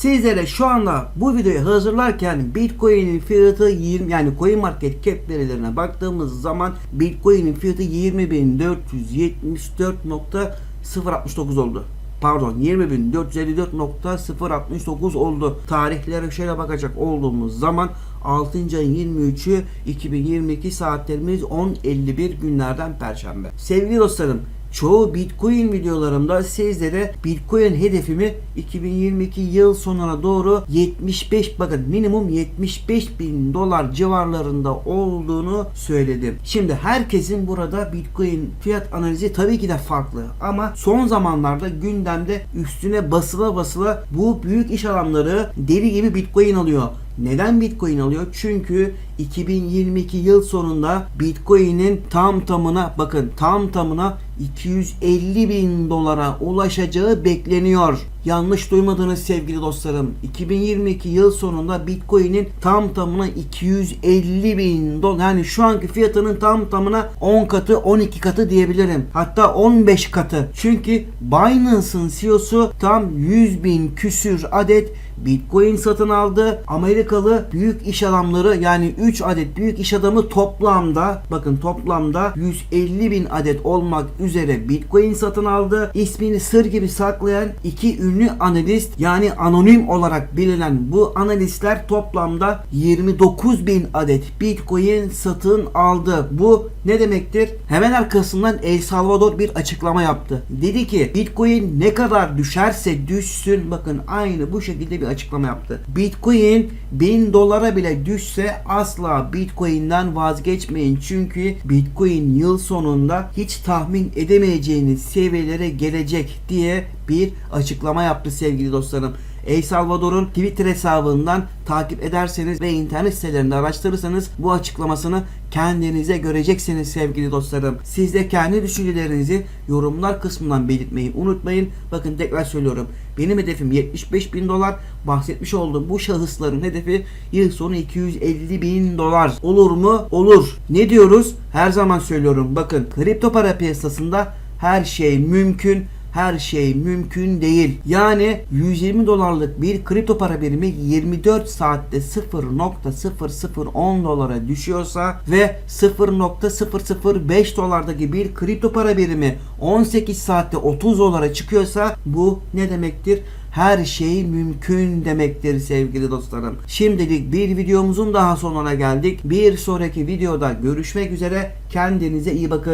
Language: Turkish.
Sizlere şu anda bu videoyu hazırlarken Bitcoin'in fiyatı 20 yani Coin Market Cap verilerine baktığımız zaman Bitcoin'in fiyatı 20.474.069 oldu. Pardon 20.454.069 oldu. Tarihlere şöyle bakacak olduğumuz zaman 6. ayın 23'ü 2022 saatlerimiz 10.51 günlerden perşembe. Sevgili dostlarım Çoğu Bitcoin videolarımda sizlere Bitcoin hedefimi 2022 yıl sonuna doğru 75 bakın minimum 75 bin dolar civarlarında olduğunu söyledim. Şimdi herkesin burada Bitcoin fiyat analizi tabii ki de farklı ama son zamanlarda gündemde üstüne basıla basıla bu büyük iş adamları deli gibi Bitcoin alıyor. Neden Bitcoin alıyor? Çünkü 2022 yıl sonunda Bitcoin'in tam tamına bakın tam tamına 250 bin dolara ulaşacağı bekleniyor. Yanlış duymadınız sevgili dostlarım. 2022 yıl sonunda Bitcoin'in tam tamına 250 bin dolar yani şu anki fiyatının tam tamına 10 katı 12 katı diyebilirim. Hatta 15 katı. Çünkü Binance'ın CEO'su tam 100 bin küsür adet Bitcoin satın aldı. Amerikalı büyük iş adamları yani 3 adet büyük iş adamı toplamda bakın toplamda 150 bin adet olmak üzere Bitcoin satın aldı. İsmini sır gibi saklayan iki ünlü analist yani anonim olarak bilinen bu analistler toplamda 29 bin adet Bitcoin satın aldı. Bu ne demektir? Hemen arkasından El Salvador bir açıklama yaptı. Dedi ki Bitcoin ne kadar düşerse düşsün bakın aynı bu şekilde bir açıklama yaptı. Bitcoin 1000 dolara bile düşse asla Bitcoin'den vazgeçmeyin. Çünkü Bitcoin yıl sonunda hiç tahmin edemeyeceğiniz seviyelere gelecek diye bir açıklama yaptı sevgili dostlarım. El Salvador'un Twitter hesabından takip ederseniz ve internet sitelerinde araştırırsanız bu açıklamasını kendinize göreceksiniz sevgili dostlarım. Siz de kendi düşüncelerinizi yorumlar kısmından belirtmeyi unutmayın. Bakın tekrar söylüyorum. Benim hedefim 75 bin dolar. Bahsetmiş olduğum bu şahısların hedefi yıl sonu 250 bin dolar. Olur mu? Olur. Ne diyoruz? Her zaman söylüyorum. Bakın kripto para piyasasında her şey mümkün her şey mümkün değil. Yani 120 dolarlık bir kripto para birimi 24 saatte 0.0010 dolara düşüyorsa ve 0.005 dolardaki bir kripto para birimi 18 saatte 30 dolara çıkıyorsa bu ne demektir? Her şey mümkün demektir sevgili dostlarım. Şimdilik bir videomuzun daha sonuna geldik. Bir sonraki videoda görüşmek üzere. Kendinize iyi bakın.